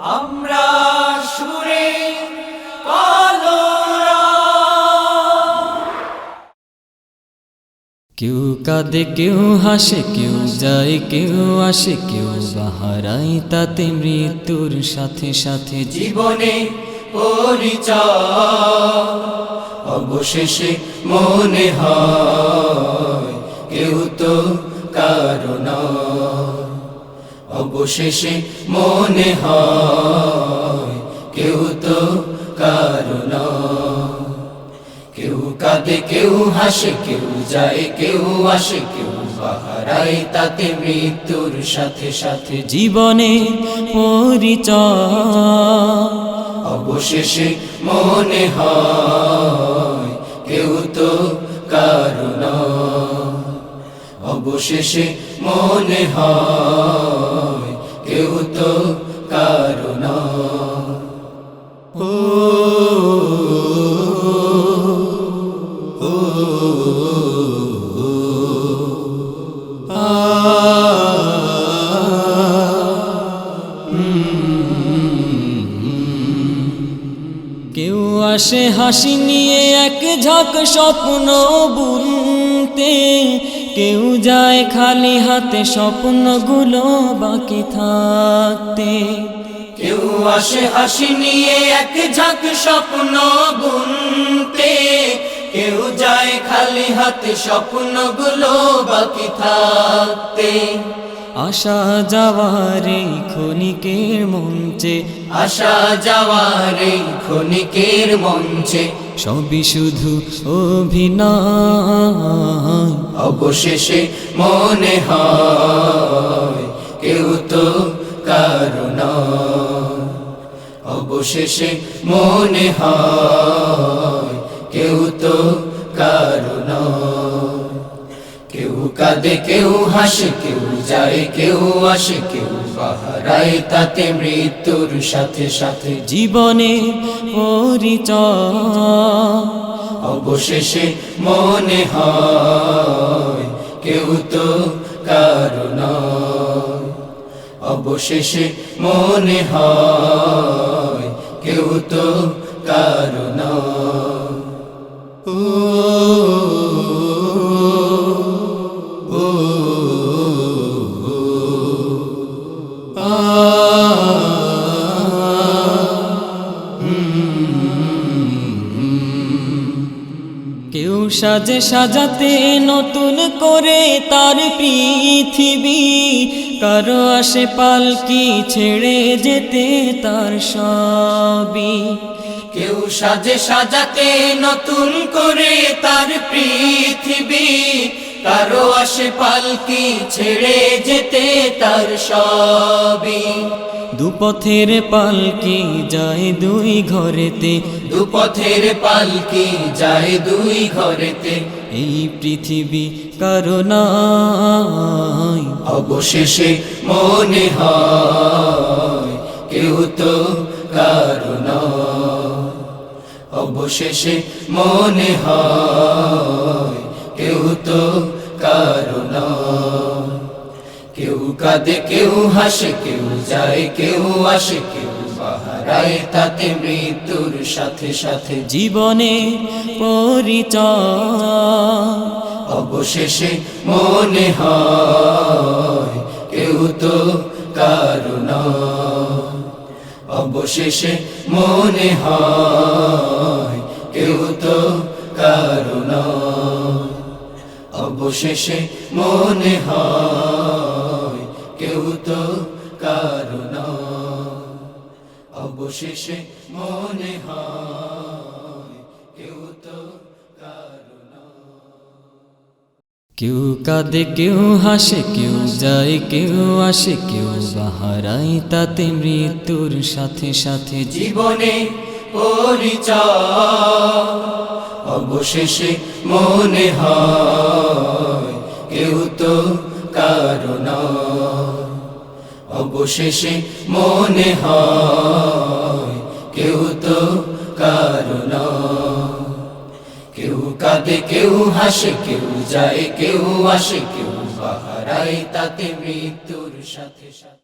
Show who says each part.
Speaker 1: আমরা সুরে
Speaker 2: কেউ কাঁদে কেউ হাসে কেউ যায় কেউ আসে কেউ বাহারাই তাতে মৃত্যুর সাথে সাথে
Speaker 1: জীবনে পরিচয় অবশেষে মনে হয়। অবশেষে মনে হয় কেউ তো কারণ কেউ কাঁদে, কেউ হাসে, কেউ যায়, কেউ আসে, কেউ বাহারাই তাতে মৃত্যুর সাথে সাথে
Speaker 2: জীবনে পরিচয়।
Speaker 1: অবশেষে মনে হয় কেউ তো কারণ অবশেষে মনে হয় কেউ তো কারণ। ও
Speaker 2: কেউ আসে হাসি নিয়ে এক ঝাঁক স্বপ্ন বুনতে। কেউ যায় খালি হাতে স্বপ্নগুলো বাকি থাকতে।
Speaker 1: কেউ আসে হাসি নিয়ে এক ঝাঁক স্বপ্ন বুনতে। কেউ যায় খালি হাতে স্বপ্নগুলো বাকি থাকতে।
Speaker 2: আসা যাওয়ার এই ক্ষণিকের মঞ্চে।
Speaker 1: আসা যাওয়ার এই ক্ষণিকের মঞ্চে।
Speaker 2: সবই শুধু অভিনয়।
Speaker 1: অবশেষে মনে হয় কেউ তো কারণ অবশেষে মনে হয় কেউ তো কারণ কেউ কাঁদে, কেউ হাসে, কেউ যায়, কেউ আসে, কেউ বাহারায় তাতে মৃত্যুর সাথে সাথে
Speaker 2: জীবনে পরিচয়
Speaker 1: অবশেষে মনে হয় কেউ তো কারণ অবশেষে মনে হয় কেউ তো কারণ ও
Speaker 2: সাজে সাজাতে নতুন করে তার পৃথিবী। কারও আসে পালকি ছেড়ে যেতে তার সবই।
Speaker 1: কেউ সাজে সাজাতে নতুন করে তার পৃথিবী। কারও আসে পালকি ছেড়ে যেতে তার সবই।
Speaker 2: দুপথের পালকি যায় দুই ঘরেতে।
Speaker 1: দুপথের পালকি যায় দুই ঘরেতে।
Speaker 2: এই পৃথিবী কারণায়
Speaker 1: অবশেষে মনে হয় কেউ তো কারণ অবশেষে মনে হয় কেউ তো কাঁদে কেউ, হাসে কেউ, যায় কেউ, আসে কেউ বাহারায় তাতে মৃত্যুর সাথে সাথে
Speaker 2: জীবনে পরিচয়।
Speaker 1: অবশেষে মনে হয় কেউ তো কারণ অবশেষে মনে হয় কেউ তো কারণ অবশেষে মনে হয় অবশেষে মনে কেউ তো
Speaker 2: কেউ কাঁদে, কেউ হাসে, কেউ যায়, কেউ আসে, কেউ বাহারাই তাতে মৃত্যুর সাথে সাথে
Speaker 1: জীবনে অবশেষে মনে হয় কেউ তো কারণ অবশেষে মনে হয় কেউ তো কারণ। কেউ কাঁদে, কেউ হাসে, কেউ যায়, কেউ আসে, কেউ বাহারায় তাতে মৃত্যুর সাথে সাথে।